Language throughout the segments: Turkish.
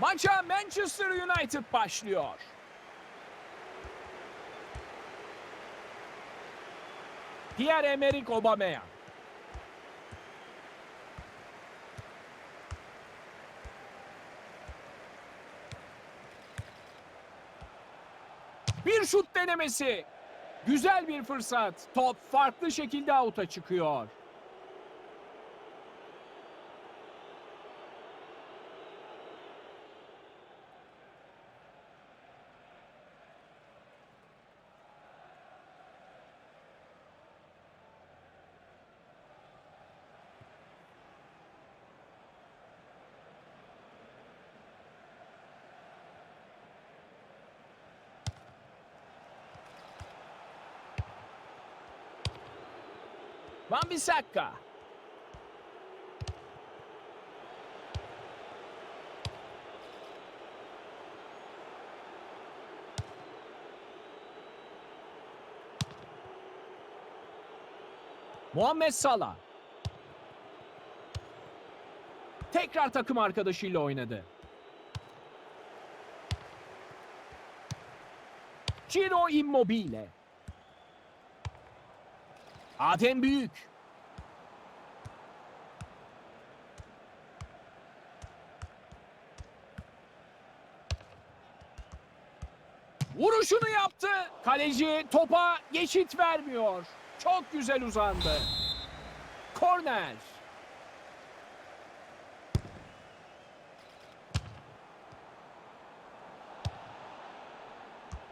Maça Manchester United başlıyor. Pierre-Emerick Aubameyang. Bir şut denemesi. Güzel bir fırsat. Top farklı şekilde avuta çıkıyor. Van Bissaka. Muhammed Salah. Tekrar takım arkadaşıyla oynadı. Ciro Immobile. Adem Büyük. Vuruşunu yaptı. Kaleci topa geçit vermiyor. Çok güzel uzandı. Korner.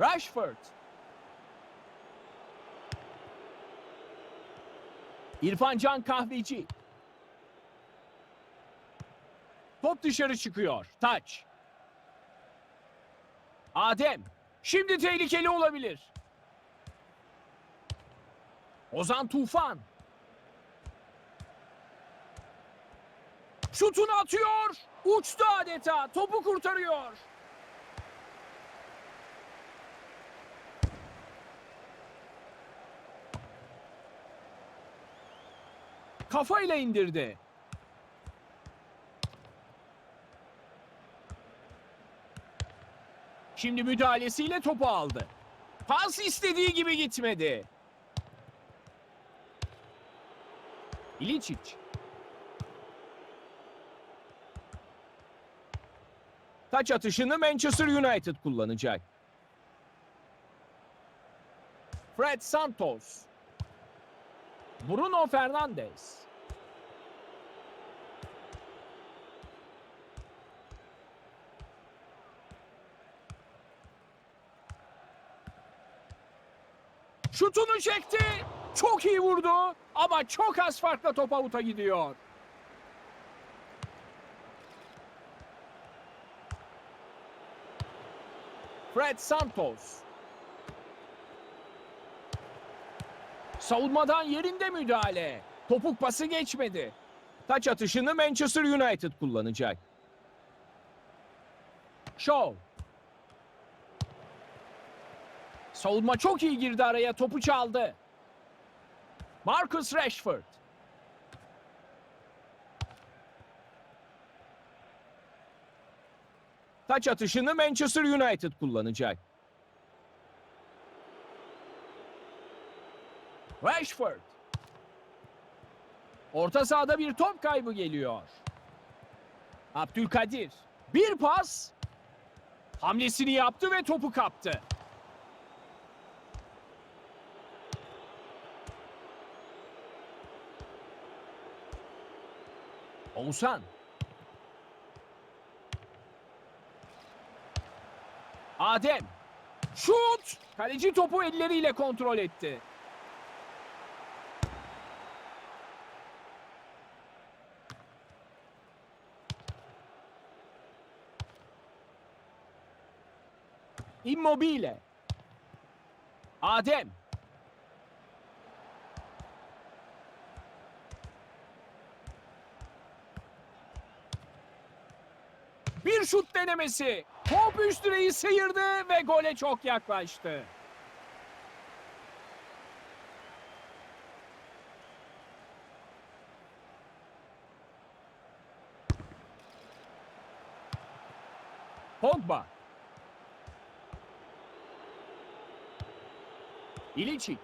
Rashford. İrfan Can Kahveci. Top dışarı çıkıyor. Taç. Adem. Şimdi tehlikeli olabilir. Ozan Tufan. Şutunu atıyor. Uçtu adeta. Topu kurtarıyor. Kafayla indirdi. Şimdi müdahalesiyle topu aldı. Pas istediği gibi gitmedi. İliçiç. Taç atışını Manchester United kullanacak. Fred Santos. Bruno Fernandes. Şutunu çekti. Çok iyi vurdu ama çok az farkla top avuta gidiyor. Fred Santos. Savunmadan yerinde müdahale. Topuk pası geçmedi. Taç atışını Manchester United kullanacak. Shaw. Savunma çok iyi girdi araya. Topu çaldı. Marcus Rashford. Taç atışını Manchester United kullanacak. Rashford. Orta sahada bir top kaybı geliyor. Abdülkadir. Bir pas. Hamlesini yaptı ve topu kaptı. Oğuzhan. Adem. Şut! Kaleci topu elleriyle kontrol etti. Immobile. Adem. Bir şut denemesi. Top üst direği sıyırdı ve gole çok yaklaştı. Pogba. İliçic.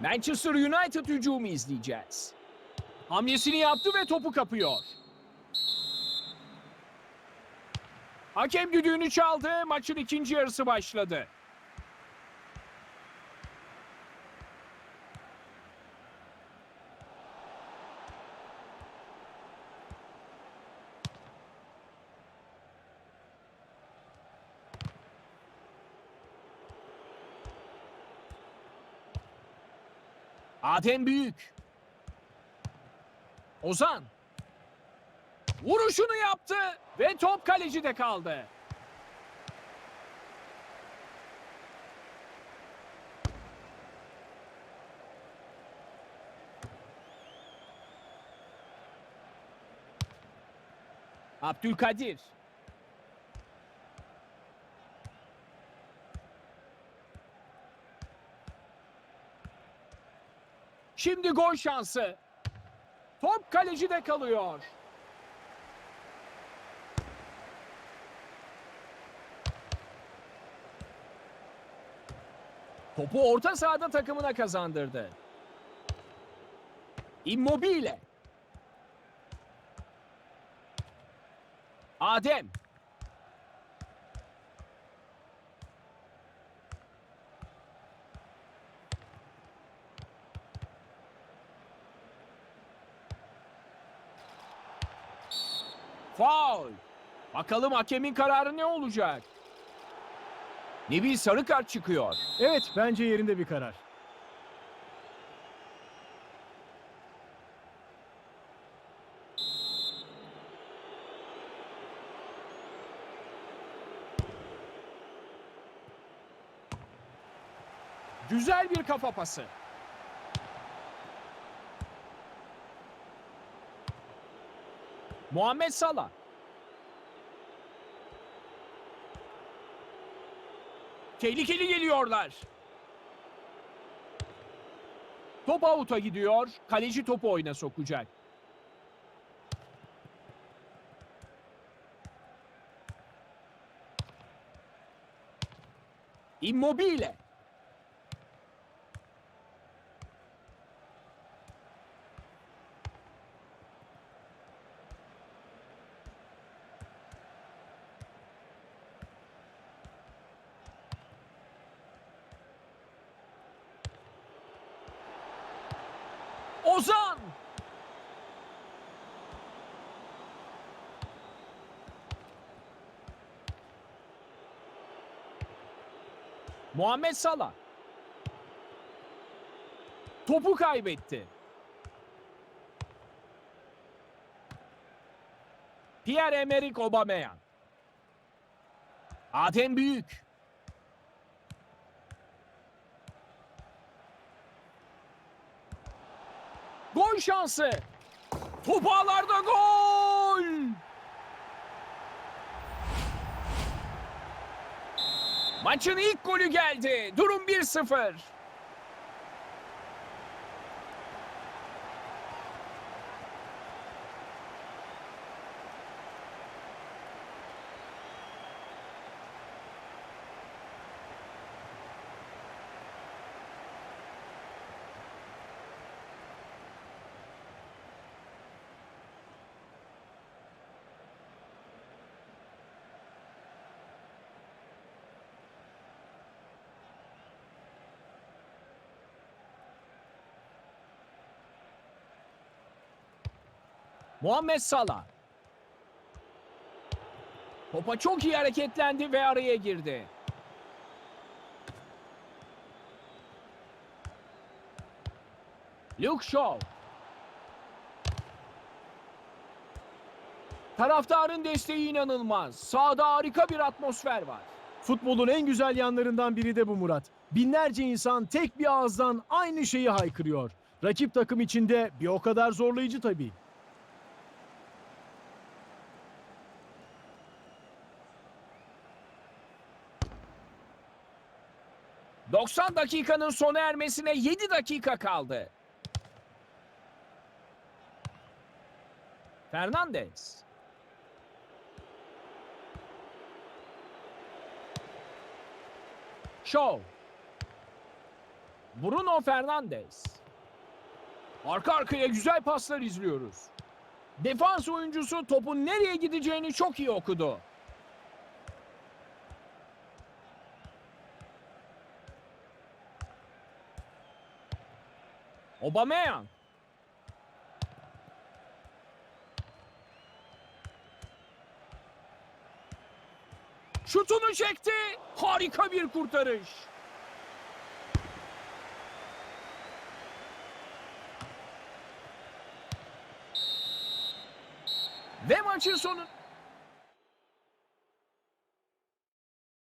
Manchester United hücumu izleyeceğiz. Hamlesini yaptı ve topu kapıyor. Hakem düdüğünü çaldı. Maçın ikinci yarısı başladı. Adem Büyük. Ozan. Vuruşunu yaptı ve top kalecide kaldı. Abdülkadir. Şimdi gol şansı. Top kalecide kalıyor. Topu orta sahada takımına kazandırdı. Immobile. Adem. Faul. Bakalım hakemin kararı ne olacak? Nebil sarı kart çıkıyor. Evet, bence yerinde bir karar. Güzel bir kafa pası. Muhammed Salah. Tehlikeli geliyorlar. Top avuta gidiyor. Kaleci topu oyuna sokacak. Immobile. Ozan! Muhammed Salah. Topu kaybetti. Pierre-Emerick Aubameyang. Adem Büyük. Gol şansı. Top ağlarda gol. Maçın ilk golü geldi. Durum 1-0. Muhammed Salah. Topa çok iyi hareketlendi ve araya girdi. Luke Shaw. Taraftarın desteği inanılmaz. Sahada harika bir atmosfer var. Futbolun en güzel yanlarından biri de bu Murat. Binlerce insan tek bir ağızdan aynı şeyi haykırıyor. Rakip takım içinde bir o kadar zorlayıcı tabii. ...90 dakikanın sona ermesine 7 dakika kaldı. Fernandez. Shaw. Bruno Fernandes. Arka arkaya güzel paslar izliyoruz. Defans oyuncusu topun nereye gideceğini çok iyi okudu. Aubameyang. Şutunu çekti. Harika bir kurtarış. Ve maçın sonu